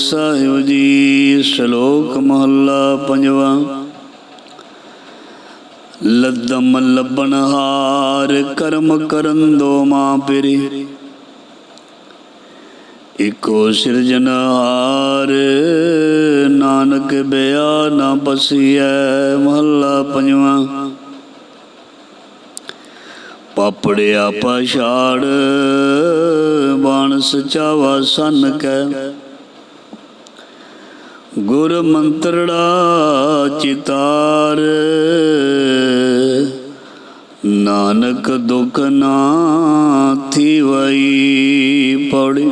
ਸਾਹਿਬ ਜੀ, ਸ਼ਲੋਕ ਮਹੱਲਾ ਪੰਜਵਾ। ਲੱਦਮ ਲੱਭਣ ਹਾਰ, ਕਰਮ ਕਰਨ ਦੋ ਮਾਂ ਪਰੀ। ਇਕੋ ਸਿਰਜਨਹਾਰ ਨਾਨਕ ਬਿਆ ਨਾ ਬਸੀਐ ਮਹੱਲਾ ਪੰਜਵਾ। ਪਾਪੜਿਆ ਪਛਾੜ ਬਾਣ ਸਚਾਵਾ ਸਨ ਕੈ। ਗੁਰ ਮੰਤਰੜਾ ਚਿਤਾਰ। ਨਾਨਕ ਦੁਖ ਨਾ ਥੀਵਈ ਪੜੀ।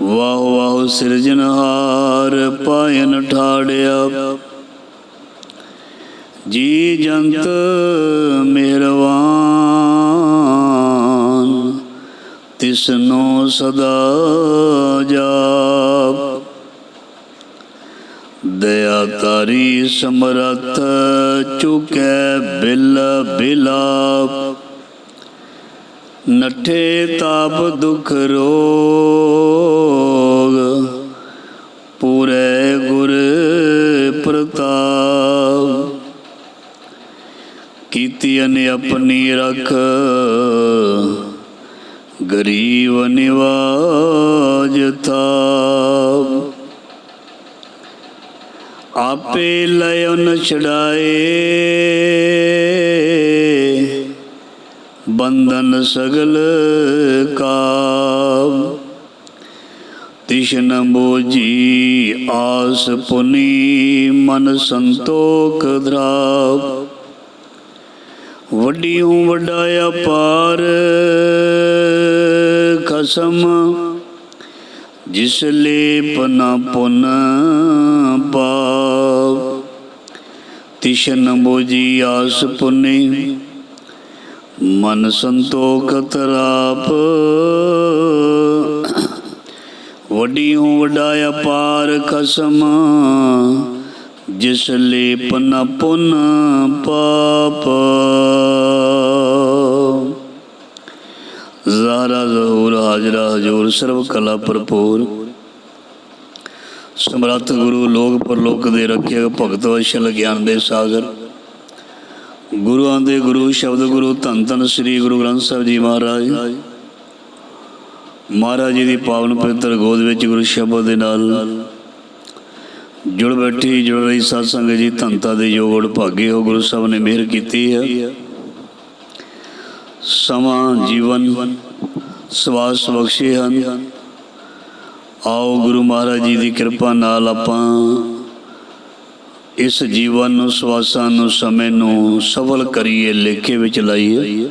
ਵਾਹ ਵਾਹ ਸਿਰਜਨਹਾਰ ਪਾਇਨ ਠਾੜਿਆ। ਜੀ ਜੰਤ ਮਿਹਰਵਾਨ, ਤਿਸਨੋ ਸਦਾ ਜਾਪ। ਦਇਆ ਤਾਰੀ ਸਮਰਥ ਚੁਕੈ ਬਿਲ ਬਿਲਾਪ। ਨਠੇ ਤਾਪ ਦੁਖ ਰੋਗ, ਪੂਰੇ ਗੁਰ ਪ੍ਰਤਾਪ। ਕੀਤੀ ਕੀਤੀਨ ਆਪਣੀ ਰਖ, ਗਰੀਬ ਨਿਵਾਜ ਥਾਪ। ਆਪੇ ਲਇਨ ਛਡਾਏ। ਬੰਧਨ ਸਗਲ ਕਾਮ ਤਿਸ਼ਨ ਬੋਜੀ ਆਸ ਪੁਨੀ ਮਨ ਸੰਤੋਖ ਧਰਾਪ ਵੱਡੀਓਂ ਵੱਡਾ ਅਪਾਰ ਖਸਮ ਜਿਸ ਲੇਪ ਨ ਪੁਨ ਪਾਪ ਤਿਸ਼ਨ ਬੋਜੀ ਆਸ ਪੁਨੀ, ਮਨ ਸੰਤੋਖ ਤਰਾਪ ਵੱਡੀਓਂ ਵੱਡਾ ਅਪਾਰ ਖਸਮ ਜਿਸ ਲੇਪ ਨ ਪੁਨ ਪਾਪ। ਜ਼ਾਰਾ ਜ਼ਹੂਰ, ਹਾਜ਼ਰਾ ਹਜੂਰ ਸਰਬ ਕਲਾ ਭਰਪੂਰ। ਸਮਰੱਥ ਗੁਰੂ ਲੋਕ ਪਰਲੋਕ ਦੇ ਰੱਖਿਆ ਭਗਤ ਵਸ਼ਲ ਗਿਆਨ ਦੇ ਸਾਗਰ। ਗੁਰੂਆਂ ਦੇ ਗੁਰੂ, ਸ਼ਬਦ ਗੁਰੂ, ਧੰਨ ਧੰਨ ਸ੍ਰੀ ਗੁਰੂ ਗ੍ਰੰਥ ਸਾਹਿਬ ਜੀ ਮਹਾਰਾਜ। ਮਹਾਰਾਜ ਜੀ ਦੀ ਪਾਵਨ ਪਵਿੱਤਰ ਗੋਦ ਵਿੱਚ ਗੁਰੂ ਸ਼ਬਦ ਦੇ ਨਾਲ ਜੁੜ ਬੈਠੀ, ਜੁੜ ਰਹੀ ਸਾਧ ਸੰਗਤ ਜੀ ਧੰਤਾ ਦੇ ਉਡ ਭਾਗੇ ਹੋ ਗੁਰੂ ਸਾਹਿਬ ਨੇ ਮਿਹਰ ਕੀਤੀ ਹੈ। ਸਮਾਂ ਜੀਵਨ, ਸਵਾਸ ਬਖਸ਼ੇ ਹਨ। ਆਓ ਗੁਰੂ ਮਹਾਰਾਜ ਜੀ ਦੀ ਕਿਰਪਾ ਨਾਲ ਆਪਾਂ ਇਸ ਜੀਵਨ ਨੂੰ, ਸਵਾਸਾਂ ਨੂੰ, ਸਮੇਂ ਨੂੰ ਸਫਲ ਕਰੀਏ, ਲੇਖੇ ਵਿੱਚ ਲਾਈਏ।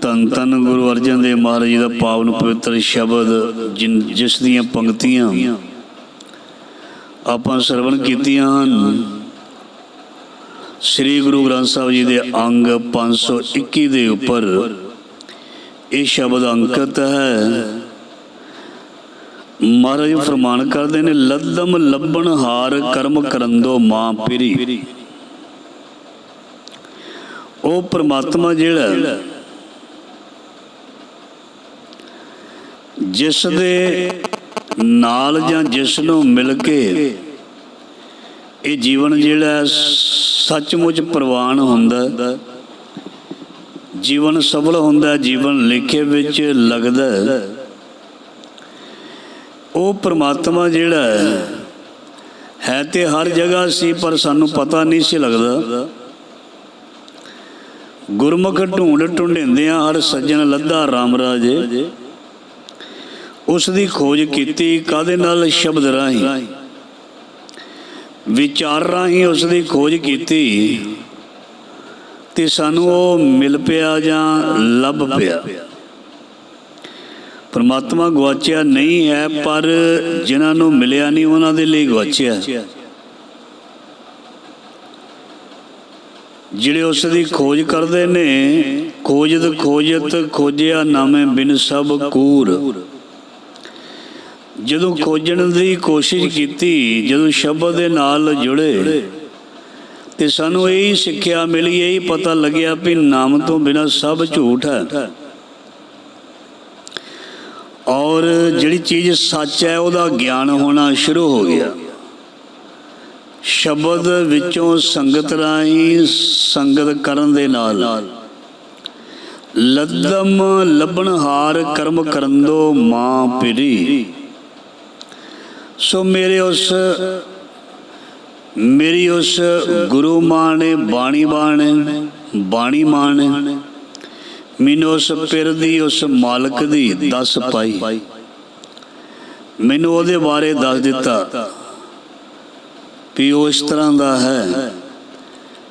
ਤਨ ਤਨ ਗੁਰੂ ਅਰਜਨ ਦੇਵ ਮਹਾਰਾਜ ਜੀ ਦਾ ਪਾਵਨ ਪਵਿੱਤਰ ਸ਼ਬਦ, ਜਿਨ ਜਿਸ ਦੀਆਂ ਪੰਕਤੀਆਂ ਆਪਾਂ ਸਰਵਣ ਕੀਤੀਆਂ ਹਨ। ਸ੍ਰੀ ਗੁਰੂ ਗ੍ਰੰਥ ਸਾਹਿਬ ਜੀ ਦੇ ਅੰਗ 521 ਦੇ ਉੱਪਰ ਇਹ ਸ਼ਬਦ ਅੰਕਿਤ ਹੈ। ਮਹਾਰਾਜ ਫਰਮਾਨ ਕਰਦੇ ਨੇ, ਲੱਦਮ ਲੱਭਣ ਹਾਰ ਕਰਮ ਕਰੰਦੋ ਮਾਂ ਪਿਰੀ। ਉਹ ਪ੍ਰਮਾਤਮਾ ਜਿਹੜਾ, ਜਿਸ ਦੇ ਨਾਲ ਜਾਂ ਜਿਸ ਨੂੰ ਮਿਲ ਕੇ ਇਹ ਜੀਵਨ ਜਿਹੜਾ ਹੈ ਸੱਚਮੁੱਚ ਪ੍ਰਵਾਨ ਹੁੰਦਾ ਜੀਵਨ ਸਬਲ ਹੁੰਦਾ ਜੀਵਨ ਲਿਖੇ ਵਿੱਚ ਲੱਗਦਾ ਉਹ ਪ੍ਰਮਾਤਮਾ ਜਿਹੜਾ ਹੈ ਤੇ ਹਰ ਜਗ੍ਹਾ ਸੀ, ਪਰ ਸਾਨੂੰ ਪਤਾ ਨਹੀਂ ਸੀ ਲੱਗਦਾ। ਗੁਰਮੁਖ ਢੂੰਡ ਢੂੰਡਿੰਦਿਆਂ ਹਰ ਸੱਜਣ ਲੱਧਾ RAM ਰਾਜੇ। ਉਸ ਦੀ ਖੋਜ ਕੀਤੀ ਕਾਦੇ ਨਾਲ ਸ਼ਬਦ ਰਾਹੀਂ? ਵਿਚਾਰ ਰਾਹੀਂ ਉਸ ਦੀ ਖੋਜ ਕੀਤੀ ਤੇ ਸਾਨੂੰ ਉਹ ਮਿਲ ਪਿਆ ਜਾਂ ਲੱਭ ਪਿਆ। ਪਰਮਾਤਮਾ ਗਵਾਚਿਆ ਨਹੀਂ ਹੈ, ਪਰ ਜਿਨ੍ਹਾਂ ਨੂੰ ਮਿਲਿਆ ਨਹੀਂ, ਉਹਨਾਂ ਦੇ ਲਈ ਗਵਾਚਿਆ ਜਿਹੜੇ ਉਸ ਦੀ ਖੋਜ ਕਰਦੇ ਨੇ, ਖੋਜਤ ਖੋਜਤ ਖੋਜਿਆ ਨਾਮੇ ਬਿਨ ਸਭ ਕੂਰ। ਜਦੋਂ ਖੋਜਣ ਦੀ ਕੋਸ਼ਿਸ਼ ਕੀਤੀ ਜਦੋਂ ਸ਼ਬਦ ਦੇ ਨਾਲ ਜੁੜੇ ਤੇ ਸਾਨੂੰ ਇਹੀ ਸਿੱਖਿਆ ਮਿਲੀ ਇਹੀ ਪਤਾ ਲੱਗਿਆ ਵੀ ਨਾਮ ਤੋਂ ਬਿਨਾ ਸਭ ਝੂਠ ਹੈ। ਔਰ ਜਿਹੜੀ ਚੀਜ਼ ਸੱਚ ਹੈ ਉਹਦਾ ਗਿਆਨ ਹੋਣਾ ਸ਼ੁਰੂ ਹੋ ਗਿਆ। ਸ਼ਬਦ ਵਿੱਚੋਂ ਸੰਗਤ ਰਾਹੀਂ ਸੰਗਤ ਕਰਨ ਦੇ ਨਾਲ। ਲੱਦਮ ਲੱਭਣਹਾਰ ਕਰਮ ਕਰੰਦੋ ਮਾਂ ਪਿਰੀ। ਸੋ ਮੇਰੇ ਉਸ, ਮੇਰੀ ਉਸ ਗੁਰੂ ਮਾਂ ਨੇ, ਬਾਣੀ ਬਾਣ ਬਾਣੀ ਮਾਂ ਨੇ ਮੈਨੂੰ ਉਸ ਪਿਰ ਦੀ, ਉਸ ਮਾਲਕ ਦੀ ਦੱਸ ਪਾਈ। ਮੈਨੂੰ ਉਹਦੇ ਬਾਰੇ ਦੱਸ ਦਿੱਤਾ ਵੀ ਉਹ ਇਸ ਤਰ੍ਹਾਂ ਦਾ ਹੈ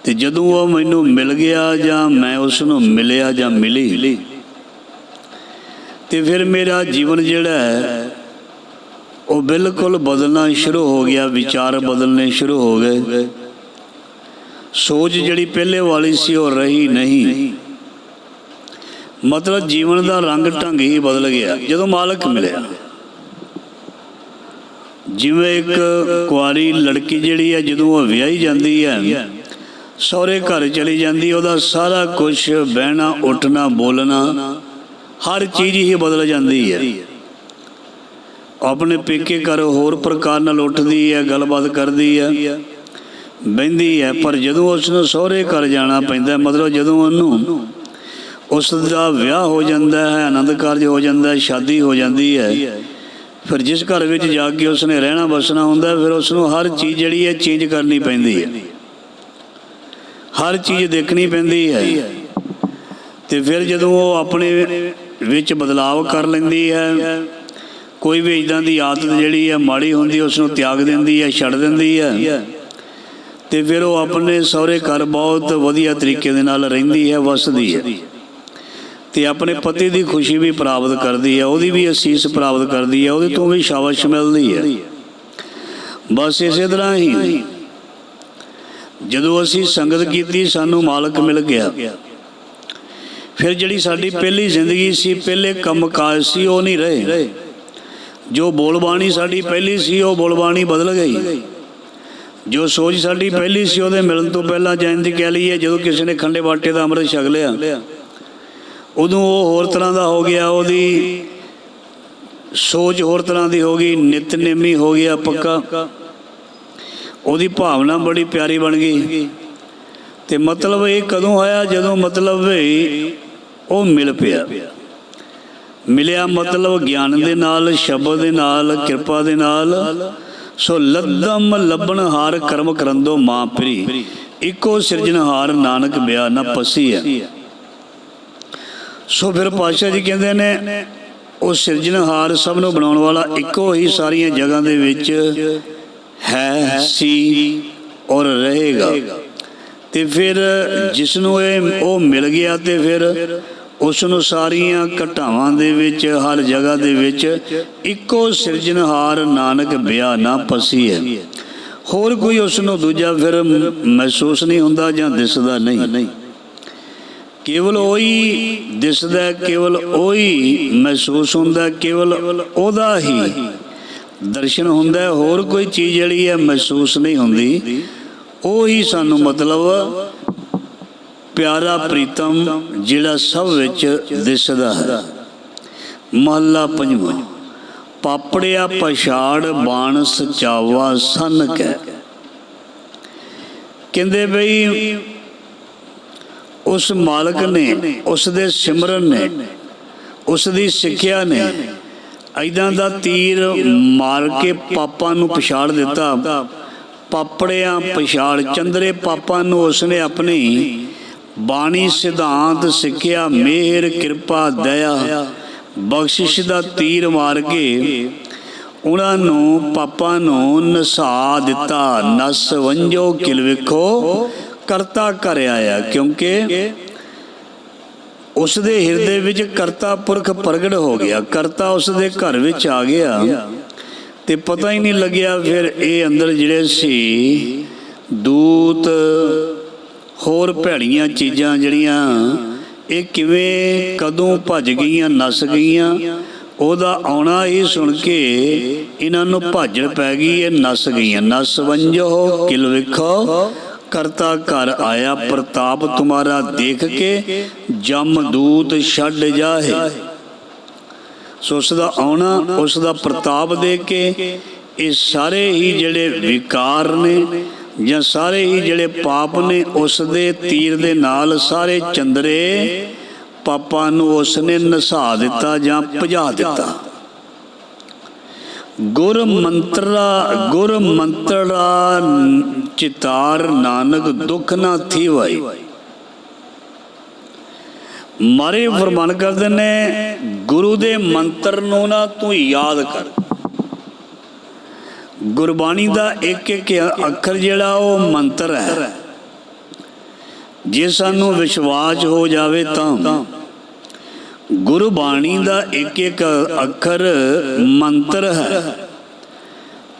ਤੇ ਜਦੋਂ ਉਹ ਮੈਨੂੰ ਮਿਲ ਗਿਆ ਜਾਂ ਮੈਂ ਉਸ ਨੂੰ ਮਿਲਿਆ ਜਾਂ ਮਿਲੀ, ਤੇ ਫਿਰ ਮੇਰਾ ਜੀਵਨ ਜਿਹੜਾ ਹੈ ਉਹ ਬਿਲਕੁਲ ਬਦਲਣਾ ਸ਼ੁਰੂ ਹੋ ਗਿਆ, ਵਿਚਾਰ ਬਦਲਨੇ ਸ਼ੁਰੂ ਹੋ ਗਏ। ਸੋਚ ਜਿਹੜੀ ਪਹਿਲੇ ਵਾਲੀ ਸੀ ਉਹ ਰਹੀ ਨਹੀਂ। ਮਤਲਬ ਜੀਵਨ ਦਾ ਰੰਗ ਢੰਗ ਹੀ ਬਦਲ ਗਿਆ, ਜਦੋਂ ਮਾਲਕ ਮਿਲਿਆ। ਜਿਵੇਂ ਇੱਕ ਕੁਆਰੀ ਲੜਕੀ ਜਿਹੜੀ ਹੈ, ਜਦੋਂ ਉਹ ਵਿਆਹੀ ਜਾਂਦੀ ਹੈ, ਸਹੁਰੇ ਘਰ ਚਲੀ ਜਾਂਦੀ, ਉਹਦਾ ਸਾਰਾ ਕੁਝ ਬਹਿਣਾ, ਉੱਠਣਾ, ਬੋਲਣਾ, ਹਰ ਚੀਜ਼ ਹੀ ਬਦਲ ਜਾਂਦੀ ਹੈ। ਆਪਣੇ ਪੇਕੇ ਘਰ ਹੋਰ ਪ੍ਰਕਾਰ ਨਾਲ ਉੱਠਦੀ ਹੈ, ਗੱਲਬਾਤ ਕਰਦੀ ਹੈ। ਬਹਿੰਦੀ ਹੈ, ਪਰ ਜਦੋਂ ਉਸ ਨੂੰ ਸਹੁਰੇ ਘਰ ਜਾਣਾ ਪੈਂਦਾ ਮਤਲਬ ਜਦੋਂ ਉਹਨੂੰ ਉਸ ਦਾ ਵਿਆਹ ਹੋ ਜਾਂਦਾ ਹੈ, ਆਨੰਦ ਕਾਰਜ ਹੋ ਜਾਂਦਾ ਹੈ, ਸ਼ਾਦੀ ਹੋ ਜਾਂਦੀ ਹੈ, ਫਿਰ ਜਿਸ ਘਰ ਵਿੱਚ ਜਾ ਕੇ ਉਸਨੇ ਰਹਿਣਾ ਬਸਣਾ ਹੁੰਦਾ ਫਿਰ ਉਸ ਨੂੰ ਹਰ ਚੀਜ਼ ਜਿਹੜੀ ਹੈ ਚੇਂਜ ਕਰਨੀ ਪੈਂਦੀ ਹੈ। ਹਰ ਚੀਜ਼ ਦੇਖਣੀ ਪੈਂਦੀ ਹੈ। ਤੇ ਫਿਰ ਜਦੋਂ ਉਹ ਆਪਣੇ ਵਿੱਚ ਬਦਲਾਵ ਕਰ ਲੈਂਦੀ ਹੈ ਕੋਈ ਵੀ ਇਦਾਂ ਦੀ ਆਦਤ ਜਿਹੜੀ ਹੈ, ਮਾੜੀ ਹੁੰਦੀ ਉਸ ਨੂੰ ਤਿਆਗ ਦਿੰਦੀ ਹੈ, ਛੱਡ ਦਿੰਦੀ ਹੈ। ਤੇ ਫਿਰ ਉਹ ਆਪਣੇ ਸਹੁਰੇ ਘਰ ਬਹੁਤ ਵਧੀਆ ਤਰੀਕੇ ਦੇ ਨਾਲ ਰਹਿੰਦੀ ਹੈ, ਵਸਦੀ ਹੈ। ਤੇ ਆਪਣੇ ਪਤੀ ਦੀ ਖੁਸ਼ੀ ਵੀ ਪ੍ਰਾਪਤ ਕਰਦੀ ਹੈ, ਉਹਦੀ ਵੀ ਅਸੀਸ ਪ੍ਰਾਪਤ ਕਰਦੀ ਹੈ, ਉਹਦੇ ਤੋਂ ਵੀ ਸ਼ਾਬਾਸ਼ ਮਿਲਦੀ ਹੈ। ਬਸ ਇਸੇ ਤਰ੍ਹਾਂ ਹੀ ਜਦੋਂ ਅਸੀਂ ਸੰਗਤ ਕੀਤੀ, ਸਾਨੂੰ ਮਾਲਕ ਮਿਲ ਗਿਆ। ਫਿਰ ਜਿਹੜੀ ਸਾਡੀ ਪਹਿਲੀ ਜ਼ਿੰਦਗੀ ਸੀ, ਪਹਿਲੇ ਕੰਮਕਾਜ ਸੀ, ਉਹ ਨਹੀਂ ਰਹੇ। ਜੋ ਬੋਲਬਾਣੀ ਸਾਡੀ ਪਹਿਲੀ ਸੀ, ਉਹ ਬੋਲਬਾਣੀ ਬਦਲ ਗਈ। ਜੋ ਸੋਚ ਸਾਡੀ ਪਹਿਲੀ ਸੀ, ਉਹਦੇ ਮਿਲਣ ਤੋਂ ਪਹਿਲਾਂ ਜੈਨ ਦੀ ਕਹਿ ਲਈਏ, ਜਦੋਂ ਕਿਸੇ ਨੇ ਖੰਡੇ ਬਾਟੇ ਦਾ ਅੰਮ੍ਰਿਤ ਛਕ ਲਿਆ, ਉਦੋਂ ਉਹ ਹੋਰ ਤਰ੍ਹਾਂ ਦਾ ਹੋ ਗਿਆ, ਉਹਦੀ ਸੋਚ ਹੋਰ ਤਰ੍ਹਾਂ ਦੀ ਹੋ ਗਈ ਨਿਤਨੇਮੀ ਹੋ ਗਿਆ ਪੱਕਾ। ਉਹਦੀ ਭਾਵਨਾ ਬੜੀ ਪਿਆਰੀ ਬਣ ਗਈ। ਤੇ ਮਤਲਬ ਇਹ ਕਦੋਂ ਆਇਆ? ਜਦੋਂ ਮਤਲਬ ਉਹ ਮਿਲ ਪਿਆ। ਮਿਲਿਆ ਮਤਲਬ ਗਿਆਨ ਦੇ ਨਾਲ, ਸ਼ਬਦ ਦੇ ਨਾਲ, ਕਿਰਪਾ ਦੇ ਨਾਲ। ਸੋ ਲੱਦਮ ਲੱਭਣ ਹਾਰ ਕਰਮ ਕਰੰਦੋ ਮਾਂ ਪ੍ਰੀ। ਇੱਕੋ ਸਿਰਜਣਹਾਰ ਨਾਨਕ ਬਿਆ ਨਾ ਪਸੀ ਹੈ। ਸੋ ਫਿਰ ਪਾਤਸ਼ਾਹ ਜੀ ਕਹਿੰਦੇ ਨੇ, ਉਹ ਸਿਰਜਣਹਾਰ ਸਭ ਨੂੰ ਬਣਾਉਣ ਵਾਲਾ ਇੱਕੋ ਹੀ ਸਾਰੀਆਂ ਜਗ੍ਹਾ ਦੇ ਵਿੱਚ ਹੈ, ਸੀ ਔਰ ਰਹੇਗਾ। ਤੇ ਫਿਰ ਜਿਸ ਨੂੰ ਇਹ ਉਹ ਮਿਲ ਗਿਆ ਤੇ ਫਿਰ ਉਸ ਨੂੰ ਸਾਰੀਆਂ ਘਟਾਵਾਂ ਦੇ ਵਿੱਚ, ਹਰ ਜਗ੍ਹਾ ਦੇ ਵਿੱਚ ਇੱਕੋ ਸਿਰਜਣਹਾਰ ਨਾਨਕ ਬਿਆ ਨਾ ਪਸੀ ਹੈ ਹੋਰ ਕੋਈ ਉਸ ਨੂੰ ਦੂਜਾ ਫਿਰ ਮਹਿਸੂਸ ਨਹੀਂ ਹੁੰਦਾ ਜਾਂ ਦਿਸਦਾ ਨਹੀਂ। ਕੇਵਲ ਉਹੀ ਦਿਸਦਾ, ਕੇਵਲ ਉਹੀ ਮਹਿਸੂਸ ਹੁੰਦਾ, ਕੇਵਲ ਉਹਦਾ ਹੀ ਦਰਸ਼ਨ ਹੁੰਦਾ। ਹੋਰ ਕੋਈ ਚੀਜ਼ ਜਿਹੜੀ ਹੈ ਮਹਿਸੂਸ ਨਹੀਂ ਹੁੰਦੀ। ਉਹ ਹੀ ਸਾਨੂੰ ਮਤਲਬ ਪਿਆਰਾ ਪ੍ਰੀਤਮ, ਜਿਹੜਾ ਸਭ ਵਿੱਚ ਦਿਸਦਾ ਹੈ। ਮਹੱਲਾ ਪੰਜਵਾਂ, ਪਾਪੜਿਆ ਪਛਾੜ ਬਾਣ ਸਚਾਵਾ ਸੰਨ ਕੈ ਕਹਿੰਦੇ ਬਈ, ਉਸ ਮਾਲਕ ਨੇ, ਉਸ ਦੇ ਸਿਮਰਨ ਨੇ, ਉਸ ਦੀ ਸਿੱਖਿਆ ਨੇ ਐਦਾਂ ਦਾ ਤੀਰ ਮਾਰ ਕੇ ਪਾਪਾਂ ਨੂੰ ਪਛਾੜ ਦਿੱਤਾ। ਪਾਪੜਿਆਂ ਪਛਾੜ, ਚੰਦਰੇ ਪਾਪਾਂ ਨੂੰ ਉਸਨੇ ਆਪਣੀ ਬਾਣੀ ਸਿਧਾਂਤ ਸਿੱਖਿਆ, ਮਿਹਰ, ਕਿਰਪਾ, ਦਇਆ, ਬਖਸ਼ਿਸ਼ ਦਾ ਤੀਰ ਮਾਰ ਕੇ ਉਹਨਾਂ ਨੂੰ, ਪਾਪਾਂ ਨੂੰ ਨਸਾ ਦਿੱਤਾ। ਨਸ ਵੰਜੋ ਕਿਲ ਵੇਖੋ, ਕਰਤਾ ਕਰ ਆਇਆ। ਕਿਉਂਕਿ ਉਸ ਦੇ ਹਿਰਦੇ ਵਿੱਚ ਕਰਤਾ ਪੁਰਖ ਪ੍ਰਗਟ ਹੋ ਗਿਆ। ਕਰਤਾ ਉਸ ਦੇ ਘਰ ਵਿੱਚ ਆ ਗਿਆ। ਤੇ ਪਤਾ ਹੀ ਨਹੀਂ ਲੱਗਿਆ ਫਿਰ ਇਹ ਅੰਦਰ ਜਿਹੜੇ ਸੀ, ਦੂਤ ਹੋਰ ਭੈੜੀਆਂ ਚੀਜ਼ਾਂ ਜਿਹੜੀਆਂ, ਇਹ ਕਿਵੇਂ ਕਦੋਂ ਭੱਜ ਗਈਆਂ, ਨਸ ਗਈਆਂ, ਉਹਦਾ ਆਉਣਾ ਹੀ ਸੁਣ ਕੇ ਇਹਨਾਂ ਨੂੰ ਭਾਜੜ ਪੈ ਗਈ, ਇਹ ਨਸ ਗਈਆਂ। ਨਸ ਵੰਜੋ, ਕਿਲ ਵੇਖੋ, ਕਰਤਾ ਘਰ ਆਇਆ ਪ੍ਰਤਾਪ ਤੁਮਾਰਾ ਦੇਖ ਕੇ ਜਮਦੂਤ ਛੱਡ ਜਾਹੇ। ਸੋ ਉਸ ਦਾ ਆਉਣਾ, ਉਸ ਦਾ ਪ੍ਰਤਾਪ ਦੇ ਕੇ ਇਹ ਸਾਰੇ ਹੀ ਜਿਹੜੇ ਵਿਕਾਰ ਨੇ ਜਾਂ ਸਾਰੇ ਹੀ ਜਿਹੜੇ ਪਾਪ ਨੇ ਉਸ ਦੇ ਤੀਰ ਦੇ ਨਾਲ ਸਾਰੇ ਚੰਦਰੇ ਪਾਪਾਂ ਨੂੰ ਉਸ ਨੇ ਨਸਾ ਦਿੱਤਾ ਜਾਂ ਭਜਾ ਦਿੱਤਾ। ਗੁਰ ਮੰਤਰਾ ਗੁਰ ਮੰਤਰਾ ਚਿਤਾਰ ਨਾਨਕ ਦੁੱਖ ਨਾ ਥੀਵਈ ਮਾਰੇ ਫਰਮਾਨ ਕਰਦੇ ਨੇ, ਗੁਰੂ ਦੇ ਮੰਤਰ ਨੂੰ ਨਾ ਤੂੰ ਯਾਦ ਕਰ। ਗੁਰਬਾਣੀ ਦਾ ਇੱਕ ਇੱਕ ਅੱਖਰ ਜਿਹੜਾ ਉਹ ਮੰਤਰ ਹੈ। ਜੇ ਸਾਨੂੰ ਵਿਸ਼ਵਾਸ ਹੋ ਜਾਵੇ ਤਾਂ ਗੁਰਬਾਣੀ ਦਾ ਇੱਕ ਇੱਕ ਅੱਖਰ ਮੰਤਰ ਹੈ।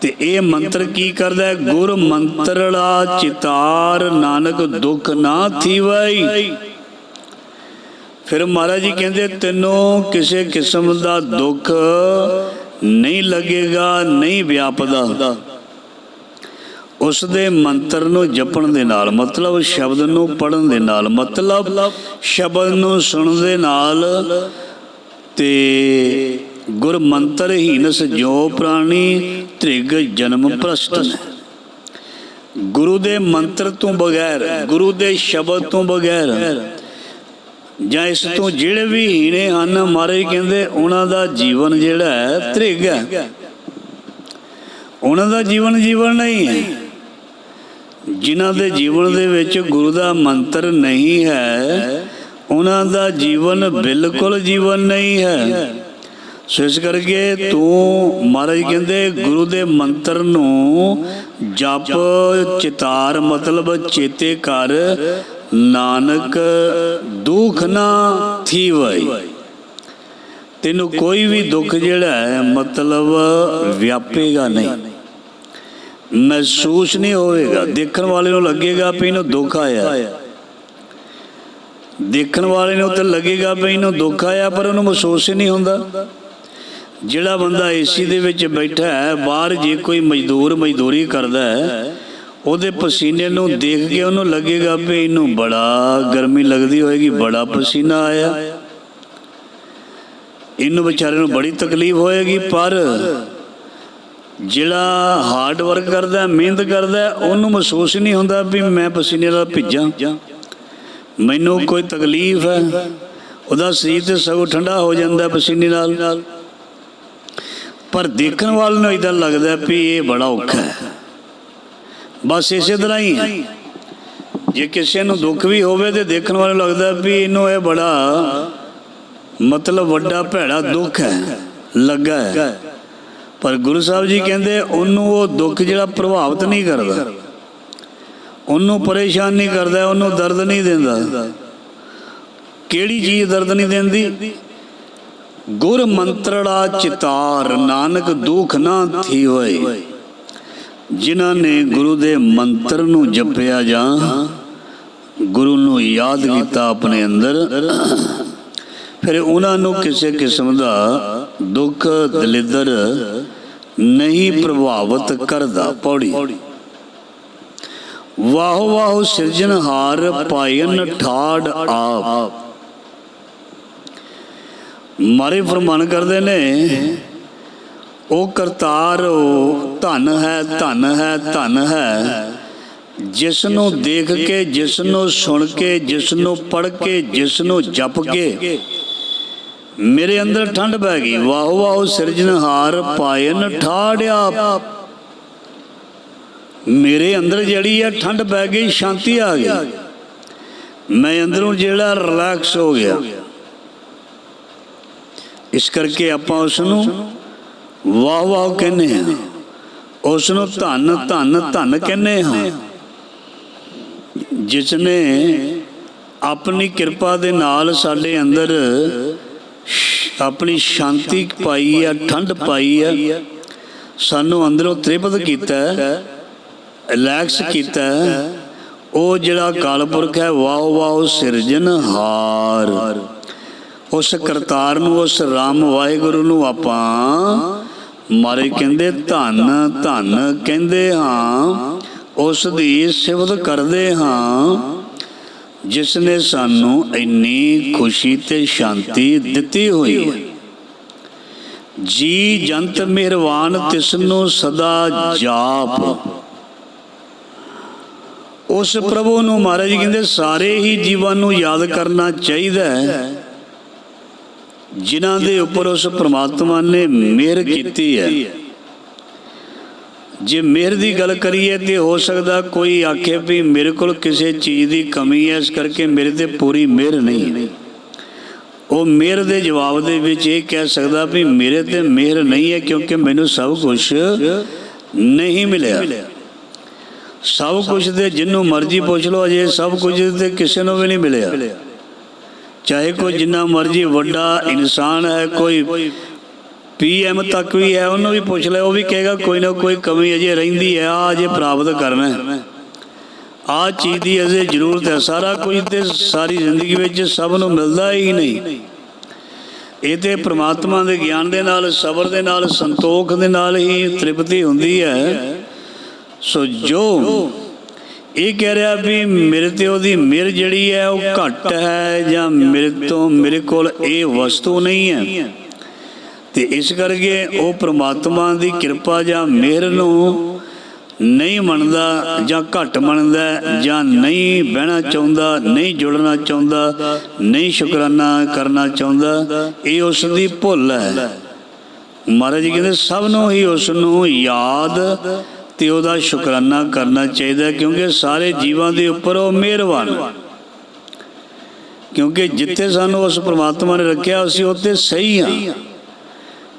ਤੇ ਇਹ ਮੰਤਰ ਕੀ ਕਰਦਾ ਹੈ? ਗੁਰ ਮੰਤਰੜਾ ਚਿਤਾਰ ਨਾਨਕ ਦੁੱਖ ਨਾ ਥੀਵਈ ਫਿਰ ਮਹਾਰਾਜ ਜੀ ਕਹਿੰਦੇ, ਤੈਨੂੰ ਕਿਸੇ ਕਿਸਮ ਦਾ ਦੁੱਖ ਨਹੀਂ ਲੱਗੇਗਾ, ਨਹੀਂ ਵਿਆਪਦਾ। ਉਸ ਦੇ ਮੰਤਰ ਨੂੰ ਜਪਣ ਦੇ ਨਾਲ, ਮਤਲਬ ਸ਼ਬਦ ਨੂੰ ਪੜਨ ਦੇ ਨਾਲ, ਮਤਲਬ ਸ਼ਬਦ ਨੂੰ ਸੁਣਨ ਦੇ ਨਾਲ ਤੇ ਗੁਰ ਮੰਤਰ ਹੀਨਸ ਜੋ ਪ੍ਰਾਣੀ ਤ੍ਰਿਗ ਜਨਮ ਪ੍ਰਸਤ ਗੁਰੂ ਦੇ ਮੰਤਰ ਤੋਂ ਬਗੈਰ, ਗੁਰੂ ਦੇ ਸ਼ਬਦ ਤੋਂ ਬਗੈਰ ਜਾਂ ਇਸ ਤੋਂ ਜਿਹੜੇ ਵੀ ਹੀਣੇ ਹਨ ਮਹਾਰਾਜ ਕਹਿੰਦੇ, ਉਹਨਾਂ ਦਾ ਜੀਵਨ ਜਿਹੜਾ ਹੈ ਤ੍ਰਿਗ ਹੈ। ਉਹਨਾਂ ਦਾ ਜੀਵਨ ਜੀਵਨ ਨਹੀਂ ਹੈ। ਜਿਨ੍ਹਾਂ ਦੇ ਜੀਵਨ ਦੇ ਵਿੱਚ ਗੁਰੂ ਦਾ ਮੰਤਰ ਨਹੀਂ ਹੈ, ਉਹਨਾਂ ਦਾ ਜੀਵਨ ਬਿਲਕੁਲ ਜੀਵਨ ਨਹੀਂ ਹੈ। ਸੋ ਇਸ ਕਰਕੇ ਤੂੰ ਮਹਾਰਾਜ ਕਹਿੰਦੇ, ਗੁਰੂ ਦੇ ਮੰਤਰ ਨੂੰ ਜਪ, ਚਿਤਾਰ ਮਤਲਬ ਚੇਤੇ ਕਰ ਨਾਨਕ ਦੁੱਖ ਨਾ ਥੀਵਈ। ਤੈਨੂੰ ਕੋਈ ਵੀ ਦੁੱਖ ਜਿਹੜਾ ਹੈ, ਮਤਲਬ ਵਿਆਪੇਗਾ ਨਹੀਂ। ਮਹਿਸੂਸ ਨਹੀਂ ਹੋਵੇਗਾ। ਦੇਖਣ ਵਾਲੇ ਨੂੰ ਲੱਗੇਗਾ ਵੀ ਇਹਨੂੰ ਦੁੱਖ ਆਇਆ। ਦੇਖਣ ਵਾਲੇ ਨੂੰ ਤਾਂ ਲੱਗੇਗਾ ਵੀ ਇਹਨੂੰ ਦੁੱਖ ਆਇਆ, ਪਰ ਉਹਨੂੰ ਮਹਿਸੂਸ ਹੀ ਨਹੀਂ ਹੁੰਦਾ। ਜਿਹੜਾ ਬੰਦਾ ਏਸੀ ਦੇ ਵਿੱਚ ਬੈਠਾ ਹੈ, ਬਾਹਰ ਜੇ ਕੋਈ ਮਜ਼ਦੂਰ ਮਜ਼ਦੂਰੀ ਕਰਦਾ ਹੈ ਉਹਦੇ ਪਸੀਨੇ ਨੂੰ ਦੇਖ ਕੇ ਉਹਨੂੰ ਲੱਗੇਗਾ ਵੀ ਇਹਨੂੰ ਬੜਾ ਗਰਮੀ ਲੱਗਦੀ ਹੋਏਗੀ, ਬੜਾ ਪਸੀਨਾ ਆਇਆ। ਇਹਨੂੰ ਵਿਚਾਰੇ ਨੂੰ ਬੜੀ ਤਕਲੀਫ ਹੋਏਗੀ, ਪਰ ਜਿਹੜਾ ਹਾਰਡ ਵਰਕ ਕਰਦਾ, ਮਿਹਨਤ ਕਰਦਾ, ਉਹਨੂੰ ਮਹਿਸੂਸ ਨਹੀਂ ਹੁੰਦਾ ਵੀ ਮੈਂ ਪਸੀਨੇ ਨਾਲ ਭਿੱਜਾਂ। ਮੈਨੂੰ ਕੋਈ ਤਕਲੀਫ ਹੈ, ਉਹਦਾ ਸਰੀਰ ਤੇ ਸਗੋਂ ਠੰਡਾ ਹੋ ਜਾਂਦਾ ਪਸੀਨੇ ਨਾਲ। ਪਰ ਦੇਖਣ ਵਾਲ ਨੂੰ ਇਦਾਂ ਲੱਗਦਾ ਵੀ ਇਹ ਬੜਾ ਔਖਾ ਹੈ। ਬਸ ਇਸੇ ਤਰ੍ਹਾਂ ਹੀ ਹੈ। ਜੇ ਕਿਸੇ ਨੂੰ ਦੁੱਖ ਵੀ ਹੋਵੇ ਤੇ ਦੇਖਣ ਵਾਲੇ ਲੱਗਦਾ ਵੀ ਇਹਨੂੰ ਇਹ ਬੜਾ ਮਤਲਬ ਵੱਡਾ ਭੈੜਾ ਦੁੱਖ ਹੈ, ਲੱਗਾ ਹੈ। ਪਰ ਗੁਰੂ ਸਾਹਿਬ ਜੀ ਕਹਿੰਦੇ, ਉਹਨੂੰ ਉਹ ਦੁੱਖ ਜਿਹੜਾ ਪ੍ਰਭਾਵਿਤ ਨਹੀਂ ਕਰਦਾ। ਉਹਨੂੰ ਪਰੇਸ਼ਾਨ ਨਹੀਂ ਕਰਦਾ, ਉਹਨੂੰ ਦਰਦ ਨਹੀਂ ਦਿੰਦਾ। ਕਿਹੜੀ ਚੀਜ਼ ਦਰਦ ਨਹੀਂ ਦਿੰਦੀ? ਗੁਰ ਮੰਤਰੜਾ ਚਿਤਾਰ, ਨਾਨਕ ਦੁਖ ਨਾ ਥੀ ਹੋਏ। ਜਿਨ੍ਹਾਂ ਨੇ ਗੁਰੂ ਦੇ ਮੰਤਰ ਨੂੰ ਜਪਿਆ ਜਾਂ ਗੁਰੂ ਨੂੰ ਯਾਦ ਕੀਤਾ ਆਪਣੇ ਅੰਦਰ, ਫਿਰ ਉਹਨਾਂ ਨੂੰ ਕਿਸੇ ਕਿਸਮ ਦਾ ਦੁੱਖ ਦਲਿੱਦਰ ਨਹੀਂ ਪ੍ਰਭਾਵਿਤ ਕਰਦਾ। ਪੌੜੀ। ਵਾਹ ਵਾਹ ਸਿਰਜਣਹਾਰ ਪਾਇਨ ਠਾੜ ਆਪ। ਮਾਰੇ ਫਰਮਾਨ ਕਰਦੇ ਨੇ ਉਹ ਕਰਤਾਰ ਉਹ ਧਨ ਹੈ ਧਨ ਹੈ ਧਨ ਹੈ। ਜਿਸ ਨੂੰ ਦੇਖ ਕੇ ਜਿਸ ਨੂੰ ਸੁਣ ਕੇ ਜਿਸ ਨੂੰ ਪੜ ਕੇ ਜਿਸ ਨੂੰ ਜਪ ਕੇ। ਮੇਰੇ ਅੰਦਰ ਠੰਡ ਪੈ ਗਈ। ਵਾਹ ਵਾਹ ਸਿਰਜਣਹਾਰ ਪਾਇਨ ਠਾੜਿਆ। ਮੇਰੇ ਅੰਦਰ ਜਿਹੜੀ ਆ ਠੰਡ ਪੈ ਗਈ, ਸ਼ਾਂਤੀ ਆ ਗਈ। ਮੈਂ ਅੰਦਰੋਂ ਜਿਹੜਾ ਰਿਲੈਕਸ ਹੋ ਗਿਆ। ਇਸ ਕਰਕੇ ਆਪਾਂ ਉਸ ਨੂੰ ਵਾਹ ਵਾਹ ਕਹਿੰਦੇ ਹਾਂ। ਉਸ ਨੂੰ ਧੰਨ ਧੰਨ ਧੰਨ ਕਹਿੰਦੇ ਹਾਂ। ਜਿਸ ਨੇ ਆਪਣੀ ਕਿਰਪਾ ਦੇ ਨਾਲ ਸਾਡੇ ਅੰਦਰ ਆਪਣੀ ਸ਼ਾਂਤੀ ਪਾਈ ਆ, ਠੰਡ ਪਾਈ ਆ, ਸਾਨੂੰ ਅੰਦਰੋਂ ਤ੍ਰਿਪਤ ਕੀਤਾ ਰਿਲੈਕਸ ਕੀਤਾ, ਉਹ ਜਿਹੜਾ ਕਾਲਪੁਰਖ ਹੈ, ਵਾਹ ਵਾਹ ਸਿਰਜਣਹਾਰ ਉਸ ਕਰਤਾਰ ਨੂੰ, ਉਸ ਰਾਮ ਵਾਹਿਗੁਰੂ ਨੂੰ ਆਪਾਂ ਮਾਰੇ ਕਹਿੰਦੇ ਧੰਨ ਧੰਨ ਕਹਿੰਦੇ ਹਾਂ ਉਸ ਦੀ ਸਿਫਤ ਕਰਦੇ ਹਾਂ। ਜਿਸ ਨੇ ਸਾਨੂੰ ਇੰਨੀ ਖੁਸ਼ੀ ਤੇ ਸ਼ਾਂਤੀ ਦਿੱਤੀ ਹੋਈ ਹੈ। ਜੀ ਜੰਤ ਮਿਹਰਵਾਨ ਤਿਸਨੂੰ ਸਦਾ ਜਾਪ। ਉਸ ਪ੍ਰਭੂ ਨੂੰ ਮਹਾਰਾਜ ਕਹਿੰਦੇ, ਸਾਰੇ ਹੀ ਜੀਵਾਂ ਨੂੰ ਯਾਦ ਕਰਨਾ ਚਾਹੀਦਾ ਹੈ। ਜਿਨ੍ਹਾਂ ਦੇ ਉੱਪਰ ਉਸ ਪ੍ਰਮਾਤਮਾ ਨੇ ਮਿਹਰ ਕੀਤੀ ਹੈ। ਜੇ ਮਿਹਰ ਦੀ ਗੱਲ ਕਰੀਏ ਤੇ ਹੋ ਸਕਦਾ ਕੋਈ ਆਖੇ ਵੀ ਮੇਰੇ ਕੋਲ ਕਿਸੇ ਚੀਜ਼ ਦੀ ਕਮੀ ਹੈ, ਇਸ ਕਰਕੇ ਮੇਰੇ ਤੇ ਪੂਰੀ ਮਿਹਰ ਨਹੀਂ ਉਹ ਮਿਹਰ ਦੇ ਜਵਾਬ ਦੇ ਵਿੱਚ ਇਹ ਕਹਿ ਸਕਦਾ ਵੀ ਮੇਰੇ ਤੇ ਮਿਹਰ ਨਹੀਂ ਹੈ ਕਿਉਂਕਿ ਮੈਨੂੰ ਸਭ ਕੁਝ ਨਹੀਂ ਮਿਲਿਆ। ਸਭ ਕੁਝ ਤੇ ਜਿੰਨੂੰ ਮਰਜ਼ੀ ਪੁੱਛ ਲਓ, ਅਜੇ ਸਭ ਕੁਝ ਤੇ ਕਿਸੇ ਨੂੰ ਵੀ ਨਹੀਂ ਮਿਲਿਆ। ਚਾਹੇ ਕੋਈ ਜਿੰਨਾ ਮਰਜ਼ੀ ਵੱਡਾ ਇਨਸਾਨ ਹੈ, ਕੋਈ ਪੀਐਮ ਤੱਕ ਵੀ ਹੈ, ਉਹਨੂੰ ਵੀ ਪੁੱਛ ਲੈ, ਉਹ ਵੀ ਕਹੇਗਾ ਕੋਈ ਨਾ ਕੋਈ ਕਮੀ ਅਜੇ ਰਹਿੰਦੀ ਹੈ ਆ ਅਜੇ ਪ੍ਰਾਪਤ ਕਰਨਾ ਹੈ। ਆ ਚੀਜ਼ ਦੀ ਅਜੇ ਜ਼ਰੂਰਤ ਹੈ, ਸਾਰਾ ਕੁਝ ਤੇ ਸਾਰੀ ਜ਼ਿੰਦਗੀ ਵਿੱਚ ਸਭ ਨੂੰ ਮਿਲਦਾ ਹੀ ਨਹੀਂ। ਇਹ ਤੇ ਪ੍ਰਮਾਤਮਾ ਦੇ ਗਿਆਨ ਦੇ ਨਾਲ, ਸਬਰ ਦੇ ਨਾਲ, ਸੰਤੋਖ ਦੇ ਨਾਲ ਹੀ ਤ੍ਰਿਪਤੀ ਹੁੰਦੀ ਹੈ। ਸੋ ਜੋ ਇਹ ਕਹਿ ਰਿਹਾ ਵੀ ਮੇਰੇ ਤੇ ਉਹਦੀ ਮਿਹਰ ਜਿਹੜੀ ਹੈ ਉਹ ਘੱਟ ਹੈ ਜਾਂ ਮੇਰੇ ਤੋਂ ਮੇਰੇ ਕੋਲ ਇਹ ਵਸਤੂ ਨਹੀਂ ਹੈ। ਤੇ ਇਸ ਕਰਕੇ ਉਹ ਪ੍ਰਮਾਤਮਾ ਦੀ ਕਿਰਪਾ ਜਾਂ ਮਿਹਰ ਨੂੰ ਨਹੀਂ ਮੰਨਦਾ ਜਾਂ ਘੱਟ ਮੰਨਦਾ ਜਾਂ ਨਹੀਂ ਬਹਿਣਾ ਚਾਹੁੰਦਾ, ਨਹੀਂ ਜੁੜਨਾ ਚਾਹੁੰਦਾ, ਨਹੀਂ ਸ਼ੁਕਰਾਨਾ ਕਰਨਾ ਚਾਹੁੰਦਾ, ਇਹ ਉਸ ਦੀ ਭੁੱਲ ਹੈ। ਮਹਾਰਾਜ ਜੀ ਕਹਿੰਦੇ, ਸਭ ਨੂੰ ਹੀ ਉਸ ਨੂੰ ਯਾਦ ਤੇ ਉਹਦਾ ਸ਼ੁਕਰਾਨਾ ਕਰਨਾ ਚਾਹੀਦਾ ਕਿਉਂਕਿ ਸਾਰੇ ਜੀਵਾਂ ਦੇ ਉੱਪਰ ਉਹ ਮਿਹਰਬਾਨ ਕਿਉਂਕਿ ਜਿੱਥੇ ਸਾਨੂੰ ਉਸ ਪ੍ਰਮਾਤਮਾ ਨੇ ਰੱਖਿਆ, ਅਸੀਂ ਉੱਥੇ ਸਹੀ ਹਾਂ।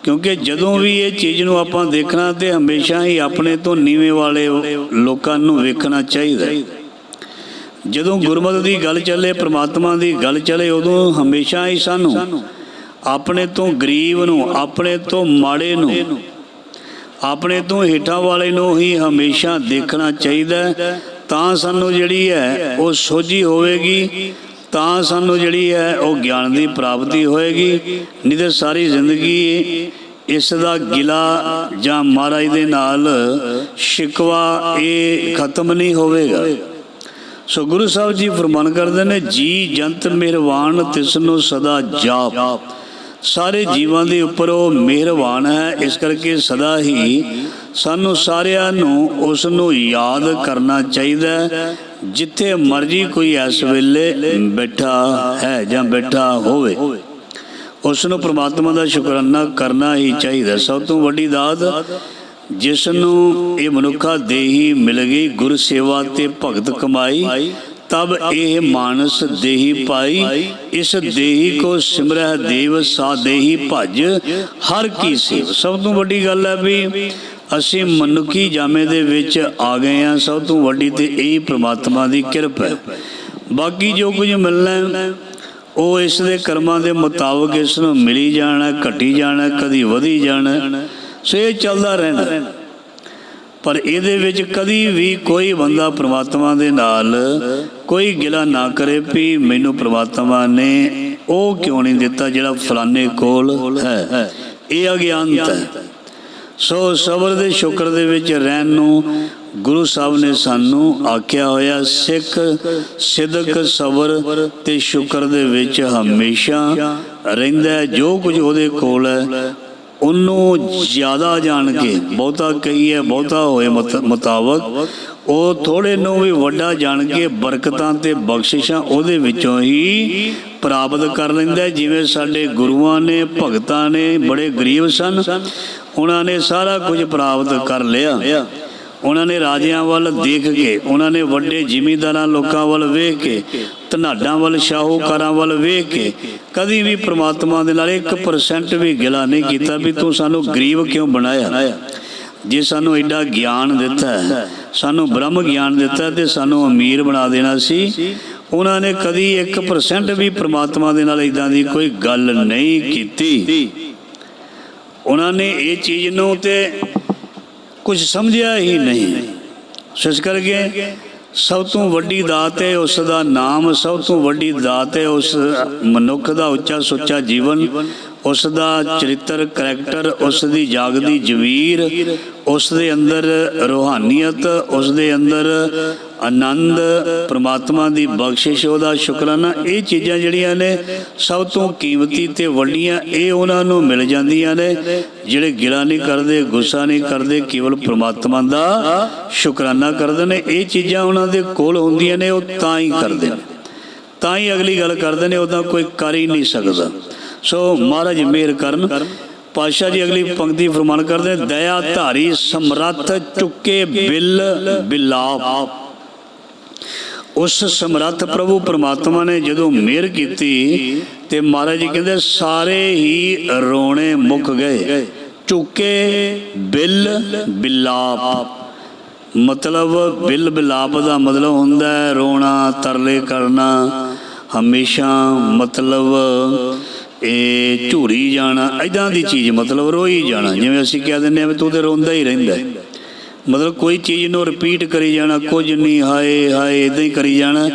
ਕਿਉਂਕਿ ਜਦੋਂ ਵੀ ਇਹ ਚੀਜ਼ ਨੂੰ ਆਪਾਂ ਦੇਖਣਾ, ਤੇ ਹਮੇਸ਼ਾ ਹੀ ਆਪਣੇ ਤੋਂ ਨੀਵੇਂ ਵਾਲੇ ਲੋਕਾਂ ਨੂੰ ਵੇਖਣਾ ਚਾਹੀਦਾ ਜਦੋਂ ਗੁਰਮਤਿ ਦੀ ਗੱਲ ਚੱਲੇ, ਪ੍ਰਮਾਤਮਾ ਦੀ ਗੱਲ ਚੱਲੇ, ਉਦੋਂ ਹਮੇਸ਼ਾ ਹੀ ਸਾਨੂੰ ਆਪਣੇ ਤੋਂ ਗਰੀਬ ਨੂੰ, ਆਪਣੇ ਤੋਂ ਮਾੜੇ ਨੂੰ ਆਪਣੇ ਤੋਂ ਹੇਠਾਂ ਵਾਲੇ ਨੂੰ ਹੀ ਹਮੇਸ਼ਾ ਦੇਖਣਾ ਚਾਹੀਦਾ ਤਾਂ ਸਾਨੂੰ ਜਿਹੜੀ ਹੈ, ਉਹ ਸੋਝੀ ਹੋਵੇਗੀ। ਤਾਂ ਸਾਨੂੰ ਜਿਹੜੀ ਹੈ, ਉਹ ਗਿਆਨ ਦੀ ਪ੍ਰਾਪਤੀ ਹੋਏਗੀ। ਨਹੀਂ ਤੇ ਸਾਰੀ ਜ਼ਿੰਦਗੀ ਇਸ ਦਾ ਗਿਲਾ ਜਾਂ ਮਹਾਰਾਜ ਦੇ ਨਾਲ ਸ਼ਿਕਵਾ ਇਹ ਖਤਮ ਨਹੀਂ ਹੋਵੇਗਾ। ਸੋ ਗੁਰੂ ਸਾਹਿਬ ਜੀ ਫਰਮਾਨ ਕਰਦੇ ਨੇ, ਜੀ ਜੰਤ ਮਿਹਰਵਾਨ ਤਿਸ ਨੂੰ ਸਦਾ ਜਾਪ। ਸਾਰੇ ਜੀਵਾਂ ਦੇ ਉੱਪਰ ਉਹ ਮਿਹਰਬਾਨ ਹੈ। ਇਸ ਕਰਕੇ ਸਦਾ ਹੀ ਸਾਨੂੰ ਸਾਰਿਆਂ ਨੂੰ ਉਸ ਨੂੰ ਯਾਦ ਕਰਨਾ ਚਾਹੀਦਾ ਹੈ, ਜਿੱਥੇ ਮਰਜ਼ੀ ਕੋਈ ਇਸ ਵੇਲੇ ਬੈਠਾ ਹੈ ਜਾਂ ਬੈਠਾ ਹੋਵੇ। ਉਸ ਨੂੰ ਪ੍ਰਮਾਤਮਾ ਦਾ ਸ਼ੁਕਰਾਨਾ ਕਰਨਾ ਹੀ ਚਾਹੀਦਾ ਸਭ ਤੋਂ ਵੱਡੀ ਦਾਤ ਜਿਸ ਨੂੰ ਇਹ ਮਨੁੱਖਾ ਦੇਹੀ ਮਿਲ ਗਈ ਗੁਰ ਸੇਵਾ ਤੇ ਭਗਤ ਕਮਾਈ ਤਬ ਇਹ ਮਾਨਸ ਦੇਹੀ ਪਾਈ, ਇਸ ਦੇਹੀ ਕੋ ਸਿਮਰਹਿ ਦੇਵ ਸਾ ਦੇਹੀ ਭਜ, ਹਰ ਕੀ ਸੇਵ। ਸਭ ਤੋਂ ਵੱਡੀ ਗੱਲ ਹੈ ਵੀ ਅਸੀਂ ਮਨੁੱਖੀ ਜਾਮੇ ਦੇ ਵਿੱਚ ਆ ਗਏ ਹਾਂ, ਸਭ ਤੋਂ ਵੱਡੀ ਤੇ ਇਹ ਪ੍ਰਮਾਤਮਾ ਦੀ ਕਿਰਪਾ ਹੈ। ਬਾਕੀ ਜੋ ਕੁਝ ਮਿਲਣਾ ਉਹ ਇਸ ਦੇ ਕਰਮਾਂ ਦੇ ਮੁਤਾਬਕ ਇਸ ਨੂੰ ਮਿਲੀ ਜਾਣਾ, ਘਟੀ ਜਾਣਾ, ਕਦੀ ਵਧੀ ਜਾਣਾ, ਸੋ ਇਹ ਚੱਲਦਾ ਰਹਿਣਾ। ਪਰ ਇਹਦੇ ਵਿੱਚ ਕਦੀ ਵੀ ਕੋਈ ਬੰਦਾ ਪ੍ਰਮਾਤਮਾ ਦੇ ਨਾਲ ਕੋਈ ਗਿਲਾ ਨਾ ਕਰੇ ਵੀ ਮੈਨੂੰ ਪ੍ਰਮਾਤਮਾ ਨੇ ਉਹ ਕਿਉਂ ਨਹੀਂ ਦਿੱਤਾ ਜਿਹੜਾ ਫਲਾਣੇ ਕੋਲ ਹੈ। ਇਹ ਅਗਿਆਨਤ ਹੈ। ਸੋ ਸਬਰ ਦੇ ਸ਼ੁਕਰ ਦੇ ਵਿੱਚ ਰਹਿਣ ਨੂੰ ਗੁਰੂ ਸਾਹਿਬ ਨੇ ਸਾਨੂੰ ਆਖਿਆ ਹੋਇਆ, ਸਿੱਖ ਸਿਦਕ ਸਬਰ ਤੇ ਸ਼ੁਕਰ ਦੇ ਵਿੱਚ ਹਮੇਸ਼ਾ ਰਹਿੰਦਾ ਜੋ ਕੁਝ ਉਹਦੇ ਕੋਲ ਹੈ ਉਹਨੂੰ ਜ਼ਿਆਦਾ ਜਾਣ ਕੇ ਬਹੁਤਾ ਕਹੀਏ, ਬਹੁਤਾ ਹੋਏ ਮਤ- ਮੁਤਾਬਕ, ਉਹ ਥੋੜੇ ਨੂੰ ਵੀ ਵੱਡਾ ਜਾਣ ਕੇ ਬਰਕਤਾਂ ਤੇ ਬਖਸ਼ਿਸ਼ਾਂ ਉਹਦੇ ਵਿੱਚੋਂ ਹੀ ਪ੍ਰਾਪਤ ਕਰ ਲੈਂਦਾ ਜਿਵੇਂ ਸਾਡੇ ਗੁਰੂਆਂ ਨੇ, ਭਗਤਾਂ ਨੇ, ਬੜੇ ਗਰੀਬ ਸਨ। ਉਹਨਾਂ ਨੇ ਸਾਰਾ ਕੁਝ ਪ੍ਰਾਪਤ ਕਰ ਲਿਆ। ਉਹਨਾਂ ਨੇ ਰਾਜਿਆਂ ਵੱਲ ਦੇਖ ਕੇ, ਉਹਨਾਂ ਨੇ ਵੱਡੇ ਜ਼ਿਮੀਂਦਾਰਾਂ ਲੋਕਾਂ ਵੱਲ ਵੇਖ ਕੇ, ਧਨਾਡਾਂ ਵੱਲ, ਸ਼ਾਹੂਕਾਰਾਂ ਵੱਲ ਵੇਖ ਕੇ, ਕਦੀ ਵੀ ਪ੍ਰਮਾਤਮਾ ਦੇ ਨਾਲ 1% ਵੀ ਗਿਲਾ ਨਹੀਂ ਕੀਤਾ ਵੀ ਤੂੰ ਸਾਨੂੰ ਗਰੀਬ ਕਿਉਂ ਬਣਾਇਆ? ਜੇ ਸਾਨੂੰ ਐਡਾ ਗਿਆਨ ਦਿੱਤਾ, ਸਾਨੂੰ ਬ੍ਰਹਮ ਗਿਆਨ ਦਿੱਤਾ ਹੈ ਤੇ ਸਾਨੂੰ ਅਮੀਰ ਬਣਾ ਦੇਣਾ ਸੀ, ਉਹਨਾਂ ਨੇ ਕਦੀ 1% ਵੀ ਪ੍ਰਮਾਤਮਾ ਦੇ ਨਾਲ ਇਦਾਂ ਦੀ ਕੋਈ ਗੱਲ ਨਹੀਂ ਕੀਤੀ। ਉਹਨਾਂ ਨੇ ਇਹ ਚੀਜ਼ ਨੂੰ ਤੇ ਕੁਝ ਸਮਝਿਆ ਹੀ ਨਹੀਂ। ਸੋ ਇਸ ਕਰਕੇ ਸਭ ਤੋਂ ਵੱਡੀ ਦਾਤ ਹੈ ਉਸ ਦਾ ਨਾਮ, ਸਭ ਤੋਂ ਵੱਡੀ ਦਾਤ ਹੈ ਉਸ ਮਨੁੱਖ ਦਾ ਉੱਚਾ ਸੁੱਚਾ ਜੀਵਨ, ਉਸ ਦਾ ਚਰਿੱਤਰ ਕਰੈਕਟਰ, ਉਸ ਦੀ ਜਾਗਦੀ ਜਵੀਰ, ਉਸ ਦੇ ਅੰਦਰ ਰੋਹਾਨੀਅਤ, ਉਸ ਦੇ ਅੰਦਰ ਆਨੰਦ ਪ੍ਰਮਾਤਮਾ ਦੀ ਬਖਸ਼ਿਸ਼, ਉਹਦਾ ਸ਼ੁਕਰਾਨਾ, ਇਹ ਚੀਜ਼ਾਂ ਜਿਹੜੀਆਂ ਨੇ, ਸਭ ਤੋਂ ਕੀਮਤੀ ਤੇ ਵੱਡੀਆਂ, ਇਹ ਉਹਨਾਂ ਨੂੰ ਮਿਲ ਜਾਂਦੀਆਂ ਨੇ, ਜਿਹੜੇ ਗਿਲਾ ਨਹੀਂ ਕਰਦੇ, ਗੁੱਸਾ ਨਹੀਂ ਕਰਦੇ, ਕੇਵਲ ਪ੍ਰਮਾਤਮਾ ਦਾ ਸ਼ੁਕਰਾਨਾ ਕਰਦੇ ਨੇ, ਇਹ ਚੀਜ਼ਾਂ ਉਹਨਾਂ ਦੇ ਕੋਲ ਹੁੰਦੀਆਂ ਨੇ, ਉਹ ਤਾਂ ਹੀ ਕਰਦੇ ਨੇ। ਤਾਂ ਹੀ ਅਗਲੀ ਗੱਲ ਕਰਦੇ ਨੇ, ਉਹਦਾ ਕੋਈ ਕਰ ਹੀ ਨਹੀਂ ਸਕਦਾ। ਸੋ ਮਹਾਰਾਜ ਮਿਹਰ ਕਰਨ। ਪਾਸ਼ਾ ਜੀ ਅਗਲੀ ਪੰਕਤੀ ਫਰਮਾਨ ਕਰਦੇ ਦਇਆ ਧਾਰੀ ਸਮਰੱਥ ਚੁੱਕੇ ਬਿਲ ਬਿਲਾਪ। ਉਸ ਸਮਰੱਥ ਪ੍ਰਭੂ ਪਰਮਾਤਮਾ ਨੇ ਜਦੋਂ ਮਿਹਰ ਕੀਤੀ ਤੇ ਮਹਾਰਾਜ ਜੀ ਕਹਿੰਦੇ ਸਾਰੇ ਹੀ ਰੋਣੇ ਮੁੱਕ ਗਏ। ਚੁੱਕੇ ਬਿਲ ਬਿਲਾਪ। ਮਤਲਬ ਬਿਲ ਬਿਲਾਪ ਦਾ ਮਤਲਬ ਹੁੰਦਾ ਹੈ, ਰੋਣਾ, ਤਰਲੇ ਕਰਨਾ। ਹਮੇਸ਼ਾ ਮਤਲਬ ਇਹ ਝੂਰੀ ਜਾਣਾ ਐਦਾਂ ਦੀ ਚੀਜ਼ ਮਤਲਬ ਰੋਈ ਜਾਣਾ। ਜਿਵੇਂ ਅਸੀਂ ਕਹਿ ਦਿੰਦੇ ਆ ਵੀ ਤੂੰ ਤੇ ਰੋਂਦਾ ਹੀ ਰਹਿੰਦਾ ਹੈ। ਮਤਲਬ ਕੋਈ ਚੀਜ਼ ਨੂੰ ਰਿਪੀਟ ਕਰੀ ਜਾਣਾ, ਕੁਝ ਨਹੀਂ, ਹਾਏ ਹਾਏ ਇਦਾਂ ਹੀ ਕਰੀ ਜਾਣਾ।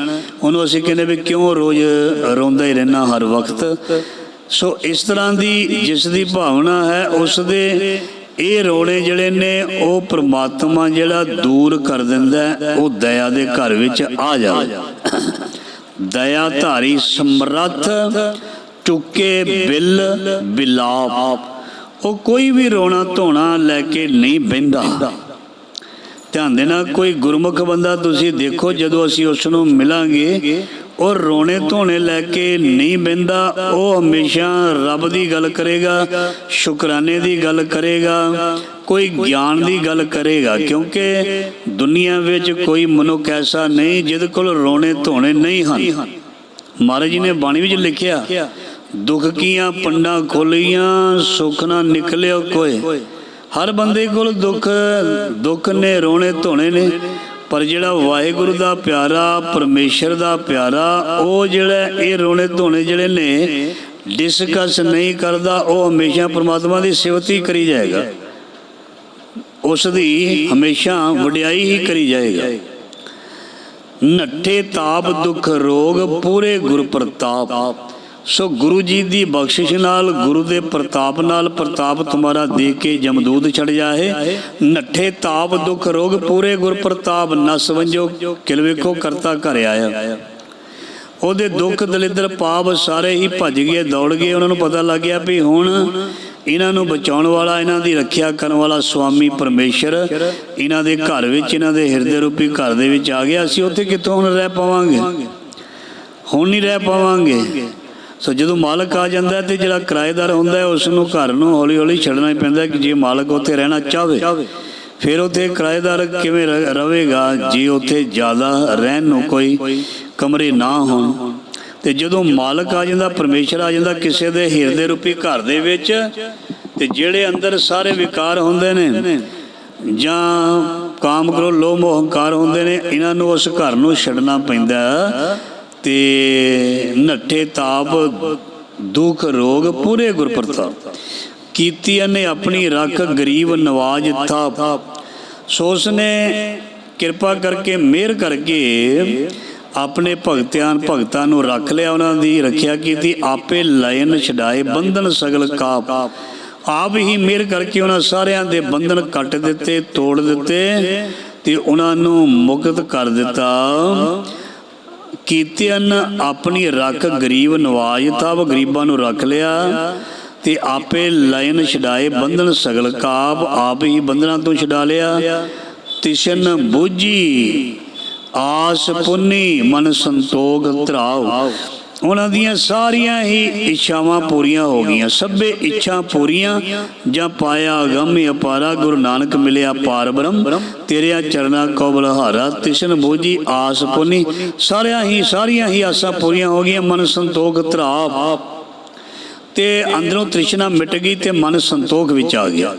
ਉਹਨੂੰ ਅਸੀਂ ਕਹਿੰਦੇ ਵੀ ਕਿਉਂ ਰੋਜ਼ ਰੋਂਦਾ ਹੀ ਰਹਿਣਾ ਹਰ ਵਕਤ? ਸੋ ਇਸ ਤਰ੍ਹਾਂ ਦੀ ਜਿਸ ਦੀ ਭਾਵਨਾ ਹੈ, ਉਸ ਦੇ ਇਹ ਰੋਣੇ ਜਿਹੜੇ ਨੇ, ਉਹ ਪ੍ਰਮਾਤਮਾ ਜਿਹੜਾ ਦੂਰ ਕਰ ਦਿੰਦਾ ਉਹ ਦਇਆ ਦੇ ਘਰ ਵਿੱਚ ਆ ਜਾਵੇ। ਦਇਆ ਧਾਰੀ ਸਮਰੱਥ, ਚੁੱਕੇ ਬਿਲ ਬਿਲਾਪ। ਉਹ ਕੋਈ ਵੀ ਰੋਣਾ ਧੋਣਾ ਲੈ ਕੇ ਨਹੀਂ ਬਹਿੰਦਾ। ਧਿਆਨ ਦੇਣਾ, ਕੋਈ ਗੁਰਮੁਖ ਬੰਦਾ ਤੁਸੀਂ ਦੇਖੋ ਜਦੋਂ ਅਸੀਂ ਉਸ ਨੂੰ ਮਿਲਾਂਗੇ, ਉਹ ਰੋਣੇ ਧੋਣੇ ਲੈ ਕੇ ਨਹੀਂ ਬਹਿੰਦਾ, ਉਹ ਹਮੇਸ਼ਾ ਰੱਬ ਦੀ ਗੱਲ ਕਰੇਗਾ, ਸ਼ੁਕਰਾਨੇ ਦੀ ਗੱਲ ਕਰੇਗਾ, ਕੋਈ ਗਿਆਨ ਦੀ ਗੱਲ ਕਰੇਗਾ, ਕਿਉਂਕਿ ਦੁਨੀਆ ਵਿੱਚ ਕੋਈ ਮਨੁੱਖ ਐਸਾ ਨਹੀਂ ਜਿਹਦੇ ਕੋਲ ਰੋਣੇ ਧੋਣੇ ਨਹੀਂ ਹਨ। ਮਹਾਰਾਜ ਜੀ ਨੇ ਬਾਣੀ ਵਿੱਚ ਲਿਖਿਆ, ਦੁੱਖ ਕੀਆਂ ਪੰਡਾਂ ਖੋਲੀਆਂ ਸੁਖ ਨਾ ਨਿਕਲਿਓ ਕੋਏ ਹਰ ਬੰਦੇ ਕੋਲ ਦੁੱਖ ਦੁੱਖ ਨੇ ਰੋਣੇ ਧੋਣੇ ਨੇ, ਪਰ ਜਿਹੜਾ ਵਾਹਿਗੁਰੂ ਦਾ ਪਿਆਰਾ, ਪਰਮੇਸ਼ਰ ਦਾ ਪਿਆਰਾ, ਉਹ ਜਿਹੜਾ ਇਹ ਰੋਣੇ ਧੋਣੇ ਜਿਹੜੇ ਨੇ ਡਿਸਕਸ ਨਹੀਂ ਕਰਦਾ, ਉਹ ਹਮੇਸ਼ਾ ਪ੍ਰਮਾਤਮਾ ਦੀ ਸਿਫਤ ਕਰੀ ਜਾਏਗਾ। ਉਸ ਦੀ ਹਮੇਸ਼ਾ ਵਡਿਆਈ ਹੀ ਕਰੀ ਜਾਏਗਾ। ਨੱਠੇ ਤਾਪ ਦੁਖ ਰੋਗ, ਪੂਰੇ ਗੁਰ ਪ੍ਰਤਾਪ ਸੋ ਗੁਰੂ ਜੀ ਦੀ ਬਖਸ਼ਿਸ਼ ਨਾਲ, ਗੁਰੂ ਦੇ ਪ੍ਰਤਾਪ ਨਾਲ, ਪ੍ਰਤਾਪ ਤੁਮਾਰਾ ਦੇ ਕੇ ਜਮਦੂਦ ਛੜ ਜਾਏ। ਨੱਠੇ ਤਾਪ ਦੁਖ ਰੋਗ ਪੂਰੇ ਗੁਰ ਪ੍ਰਤਾਪ, ਨਸ ਵੰਜੋ ਕਿਲ ਵੇਖੋ ਕਰਤਾ ਘਰ ਆਇਆ। ਉਹਦੇ ਦੁੱਖ ਦਲਿੱਦਰ ਪਾਪ ਸਾਰੇ ਹੀ ਭੱਜ ਗਏ, ਦੌੜ ਗਏ। ਉਹਨਾਂ ਨੂੰ ਪਤਾ ਲੱਗ ਗਿਆ ਵੀ ਹੁਣ ਇਹਨਾਂ ਨੂੰ ਬਚਾਉਣ ਵਾਲਾ, ਇਹਨਾਂ ਦੀ ਰੱਖਿਆ ਕਰਨ ਵਾਲਾ ਸੁਆਮੀ ਪਰਮੇਸ਼ਰ ਇਹਨਾਂ ਦੇ ਘਰ ਵਿੱਚ, ਇਹਨਾਂ ਦੇ ਹਿਰਦੇ ਰੂਪੀ ਘਰ ਦੇ ਵਿੱਚ ਆ ਗਿਆ। ਅਸੀਂ ਉੱਥੇ ਕਿੱਥੋਂ ਹੁਣ ਰਹਿ ਪਾਵਾਂਗੇ? ਹੁਣ ਨਹੀਂ ਰਹਿ ਪਾਵਾਂਗੇ। ਸੋ ਜਦੋਂ ਮਾਲਕ ਆ ਜਾਂਦਾ ਹੈ ਤੇ ਜਿਹੜਾ ਕਿਰਾਏਦਾਰ ਹੁੰਦਾ ਹੈ, ਉਸ ਨੂੰ ਘਰ ਨੂੰ ਹੌਲੀ ਹੌਲੀ ਛੱਡਣਾ ਹੀ ਪੈਂਦਾ ਕਿ ਜੇ ਮਾਲਕ ਉੱਥੇ ਰਹਿਣਾ ਚਾਹਵੇ। ਫਿਰ ਉੱਥੇ ਕਿਰਾਏਦਾਰ ਕਿਵੇਂ ਰ- ਰਵੇਗਾ ਜੇ ਉੱਥੇ ਜ਼ਿਆਦਾ ਰਹਿਣ ਨੂੰ ਕੋਈ ਕਮਰੇ ਨਾ ਹੋਣ। ਤੇ ਜਦੋਂ ਮਾਲਕ ਆ ਜਾਂਦਾ, ਪਰਮੇਸ਼ਰ ਆ ਜਾਂਦਾ ਕਿਸੇ ਦੇ ਹਿਰਦੇ ਰੂਪੀ ਘਰ ਦੇ ਵਿੱਚ, ਤੇ ਜਿਹੜੇ ਅੰਦਰ ਸਾਰੇ ਵਿਕਾਰ ਹੁੰਦੇ ਨੇ ਜਾਂ ਕਾਮ ਕਰੋ ਲੋਭ ਮੋਹ ਹੰਕਾਰ ਹੁੰਦੇ ਨੇ, ਇਹਨਾਂ ਨੂੰ ਉਸ ਘਰ ਨੂੰ ਛੱਡਣਾ ਪੈਂਦਾ ਤੇ ਨੱਠੇ ਤਾਪ, ਦੁੱਖ, ਰੋਗ ਪੂਰੇ ਗੁਰਪ੍ਰਤਾਪ। ਕੀਤੀ ਨੇ ਆਪਣੀ ਰੱਖ ਗਰੀਬ ਨਵਾਜ ਥਾਪ। ਸੋ ਉਸਨੇ ਕਿਰਪਾ ਕਰਕੇ ਮਿਹਰ ਕਰਕੇ ਆਪਣੇ ਭਗਤਿਆਂ ਭਗਤਾਂ ਨੂੰ ਰੱਖ ਲਿਆ, ਉਹਨਾਂ ਦੀ ਰੱਖਿਆ ਕੀਤੀ। ਆਪੇ ਲਾਇਨ ਛਡਾਏ, ਬੰਧਨ ਸਗਲ ਕਾਪ। ਆਪ ਹੀ ਮਿਹਰ ਕਰਕੇ ਉਹਨਾਂ ਸਾਰਿਆਂ ਦੇ ਬੰਧਨ ਕੱਟ ਦਿੱਤੇ, ਤੋੜ ਦਿੱਤੇ ਤੇ ਉਹਨਾਂ ਨੂੰ ਮੁਕਤ ਕਰ ਦਿੱਤਾ। ਕੀਤਨ ਆਪਣੀ ਰੱਖ ਗਰੀਬ ਨਵਾਜ, ਤਾਬ ਗਰੀਬਾਂ ਨੂੰ ਰੱਖ ਲਿਆ ਤੇ ਆਪੇ ਲਾਇਨ ਛਡਾਏ ਬੰਧਨ ਸਗਲ ਕਾਪ, ਆਪ ਹੀ ਬੰਧਨਾਂ ਤੋਂ ਛਡਾ ਲਿਆ। ਤਿਸ਼ਨ ਬੂਝੀ, ਆਸ ਪੁੰਨੀ, ਮਨ ਸੰਤੋਖ ਧਰਾਓ। ਉਹਨਾਂ ਦੀਆਂ ਸਾਰੀਆਂ ਹੀ ਇੱਛਾਵਾਂ ਪੂਰੀਆਂ ਹੋ ਗਈਆਂ। ਸਭੇ ਇੱਛਾ ਪੂਰੀਆਂ, ਜਾਂ ਪਾਇਆ ਅਗੰਮ ਅਪਾਰਾ, ਗੁਰੂ ਨਾਨਕ ਮਿਲਿਆ ਪਾਰ ਬ੍ਰਹਮ, ਤੇਰਿਆ ਚਰਨਾ ਕੋ ਬਲਹਾਰਾ ਤਿਸ਼ਨ ਬੋਝੀ ਆਸ ਪੁਨੀ। ਸਾਰਿਆਂ ਹੀ, ਸਾਰੀਆਂ ਹੀ ਆਸਾਂ ਪੂਰੀਆਂ ਹੋ ਗਈਆਂ, ਮਨ ਸੰਤੋਖ ਧਰਾਪ ਤੇ ਅੰਦਰੋਂ ਤ੍ਰਿਸ਼ਨਾ ਮਿਟ ਗਈ ਤੇ ਮਨ ਸੰਤੋਖ ਵਿੱਚ ਆ ਗਿਆ।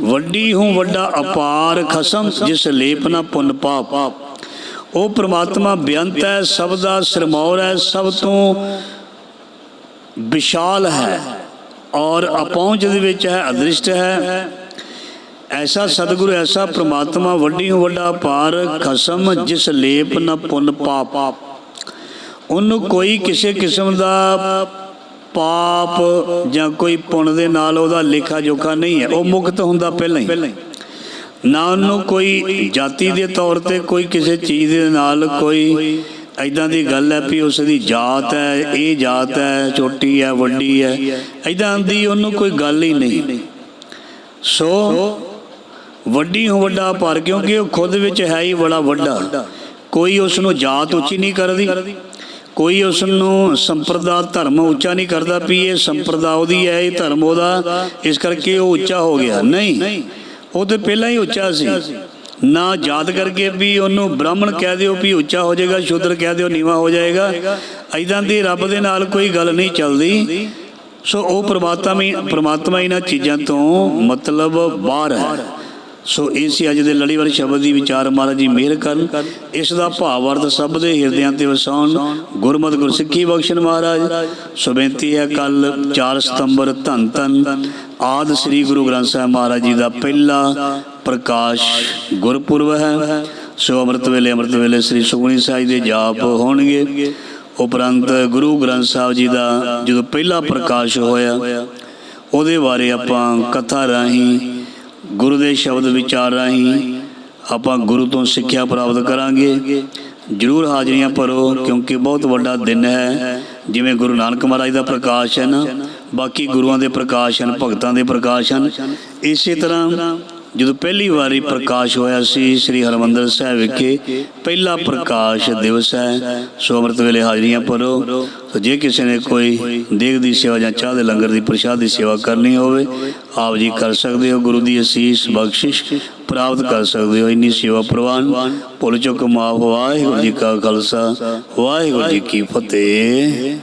ਵੱਡੀ ਹੂੰ ਵੱਡਾ ਅਪਾਰ ਖਸਮ, ਜਿਸ ਲੇਪਨਾ ਪੁੰਨ ਪਾਪ। ਉਹ ਪ੍ਰਮਾਤਮਾ ਬੇਅੰਤ ਹੈ, ਸਭ ਦਾ ਸਰਮੌਰ ਹੈ, ਸਭ ਤੋਂ ਵਿਸ਼ਾਲ ਹੈ ਔਰ ਅਪਹੁੰਚ ਦੇ ਵਿੱਚ ਹੈ, ਅਦ੍ਰਿਸ਼ਟ ਹੈ। ਐਸਾ ਸਤਿਗੁਰੂ, ਐਸਾ ਪ੍ਰਮਾਤਮਾ ਵੱਡੀ ਵੱਡਾ ਪਾਰ ਖਸਮ ਜਿਸ ਲੇਪ ਨਾ ਪੁੰਨ ਪਾਪ। ਉਹਨੂੰ ਕੋਈ ਕਿਸੇ ਕਿਸਮ ਦਾ ਪਾਪ ਜਾਂ ਕੋਈ ਪੁੰਨ ਦੇ ਨਾਲ ਉਹਦਾ ਲੇਖਾ ਜੋਖਾ ਨਹੀਂ ਹੈ। ਉਹ ਮੁਕਤ ਹੁੰਦਾ ਪਹਿਲਾਂ ਹੀ। ਨਾ ਉਹਨੂੰ ਕੋਈ ਜਾਤੀ ਦੇ ਤੌਰ ਤੇ ਕੋਈ ਕਿਸੇ ਚੀਜ਼ ਦੇ ਨਾਲ ਕੋਈ ਐਦਾਂ ਦੀ ਗੱਲ ਹੈ ਵੀ ਉਸ ਦੀ ਜਾਤ ਹੈ, ਇਹ ਜਾਤ ਹੈ, ਛੋਟੀ ਹੈ, ਵੱਡੀ ਹੈ ਐਦਾਂ ਦੀ ਉਹਨੂੰ ਕੋਈ ਗੱਲ ਹੀ ਨਹੀਂ। ਸੋ ਵੱਡੀ ਹੋ ਵੱਡਾ ਪਰ ਕਿਉਂਕਿ ਉਹ ਖੁਦ ਵਿੱਚ ਹੈ ਹੀ ਬੜਾ ਵੱਡਾ। ਕੋਈ ਉਸ ਨੂੰ ਜਾਤ ਉੱਚੀ ਨਹੀਂ ਕਰਦੀ, ਕੋਈ ਉਸ ਨੂੰ ਸੰਪਰਦਾ ਧਰਮ ਉੱਚਾ ਨਹੀਂ ਕਰਦਾ ਵੀ ਇਹ ਸੰਪਰਦਾ ਉਹਦੀ ਹੈ, ਇਹ ਧਰਮ ਉਹਦਾ, ਇਸ ਕਰਕੇ ਉਹ ਉੱਚਾ ਹੋ ਗਿਆ। ਨਹੀਂ ਉਹ ਤੇ ਪਹਿਲਾਂ ਹੀ ਉੱਚਾ ਸੀ। ਨਾ ਯਾਦ ਕਰਕੇ ਵੀ ਉਹਨੂੰ ਬ੍ਰਾਹਮਣ ਕਹਿ ਦਿਓ ਵੀ ਉੱਚਾ ਹੋ ਜਾਏਗਾ, ਸ਼ੂਦਰ ਕਹਿ ਦਿਓ, ਨੀਵਾ ਹੋ ਜਾਏਗਾ। ਐਦਾਂ ਦੀ ਰੱਬ ਦੇ ਨਾਲ ਕੋਈ ਗੱਲ ਨਹੀਂ ਚੱਲਦੀ। ਸੋ ਉਹ ਪ੍ਰਮਾਤਮਾ ਹੀ ਪ੍ਰਮਾਤਮਾ ਇਹਨਾਂ ਚੀਜ਼ਾਂ ਤੋਂ ਮਤਲਬ ਬਾਹਰ ਹੈ। ਸੋ ਇਹ ਸੀ ਅੱਜ ਦੇ ਲੜੀਵਾਰ ਸ਼ਬਦ ਦੀ ਵਿਚਾਰ ਮਹਾਰਾਜ ਜੀ ਮਿਹਰ ਕਰਨ। ਇਸ ਦਾ ਭਾਵ ਅਰਥ ਸਭ ਦੇ ਹਿਰਦਿਆਂ ਤੇ ਵਸਾਉਣ। ਗੁਰਮਤਿ ਗੁਰਸਿੱਖੀ ਬਖਸ਼ਣ ਮਹਾਰਾਜ। ਸੋ ਬੇਨਤੀ ਹੈ ਕੱਲ 4 ਸਤੰਬਰ ਧੰਨ ਧੰਨ। ਆਦ ਸ੍ਰੀ ਗੁਰੂ ਗ੍ਰੰਥ ਸਾਹਿਬ ਮਹਾਰਾਜ ਜੀ ਦਾ ਪਹਿਲਾ ਪ੍ਰਕਾਸ਼ ਗੁਰਪੁਰਬ ਹੈ। ਸੋ ਅੰਮ੍ਰਿਤ ਵੇਲੇ ਅੰਮ੍ਰਿਤ ਵੇਲੇ ਸ੍ਰੀ ਸੁਖਮਨੀ ਸਾਹਿਬ ਦੇ ਜਾਪ ਹੋਣਗੇ। ਉਪਰੰਤ ਗੁਰੂ ਗ੍ਰੰਥ ਸਾਹਿਬ ਜੀ ਦਾ ਜਦੋਂ ਪਹਿਲਾ ਪ੍ਰਕਾਸ਼ ਹੋਇਆ, ਉਹਦੇ ਬਾਰੇ ਆਪਾਂ ਕਥਾ ਰਾਹੀਂ ਗੁਰੂ ਦੇ ਸ਼ਬਦ ਵਿਚਾਰ ਰਾਹੀਂ ਆਪਾਂ ਗੁਰੂ ਤੋਂ ਸਿੱਖਿਆ ਪ੍ਰਾਪਤ ਕਰਾਂਗੇ। ਜਰੂਰ ਹਾਜ਼ਰੀਆਂ ਭਰੋ, ਕਿਉਂਕਿ ਬਹੁਤ ਵੱਡਾ ਦਿਨ ਹੈ। ਜਿਵੇਂ ਗੁਰੂ ਨਾਨਕ ਮਹਾਰਾਜ ਦਾ ਪ੍ਰਕਾਸ਼ ਹੈ ਬਾਕੀ ਗੁਰੂਆਂ ਦੇ ਪ੍ਰਕਾਸ਼ ਹਨ ਭਗਤਾਂ ਦੇ ਪ੍ਰਕਾਸ਼ ਹਨ ਇਸੇ ਤਰ੍ਹਾਂ ਜਦੋਂ ਪਹਿਲੀ ਵਾਰੀ ਪ੍ਰਕਾਸ਼ ਹੋਇਆ ਸੀ ਸ੍ਰੀ ਹਰਮੰਦਰ ਸਾਹਿਬ ਵਿਖੇ, ਪਹਿਲਾ ਪ੍ਰਕਾਸ਼ ਦਿਵਸ ਹੈ। ਸੋ ਅੰਮ੍ਰਿਤ ਵੇਲੇ ਹਾਜ਼ਰੀਆਂ ਭਰੋ। ਸੋ ਜੇ ਕਿਸੇ ਨੇ ਕੋਈ ਦੇਗ ਦੀ ਸੇਵਾ ਜਾਂ ਚਾਹ ਦੇ ਲੰਗਰ ਦੀ ਪ੍ਰਸ਼ਾਦ ਦੀ ਸੇਵਾ ਕਰਨੀ ਹੋਵੇ, ਆਪ ਜੀ ਕਰ ਸਕਦੇ ਹੋ। ਗੁਰੂ ਦੀ ਅਸੀਸ ਬਖਸ਼ਿਸ਼ ਪ੍ਰਾਪਤ ਕਰ ਸਕਦੇ ਹੋ। ਇੰਨੀ ਸੇਵਾ ਪ੍ਰਵਾਨ, ਭੁੱਲ ਚੁੱਕ ਮਾਫ। ਵਾਹਿਗੁਰੂ ਜੀ ਕਾ ਖਾਲਸਾ, ਵਾਹਿਗੁਰੂ ਜੀ ਕੀ ਫਤਿਹ।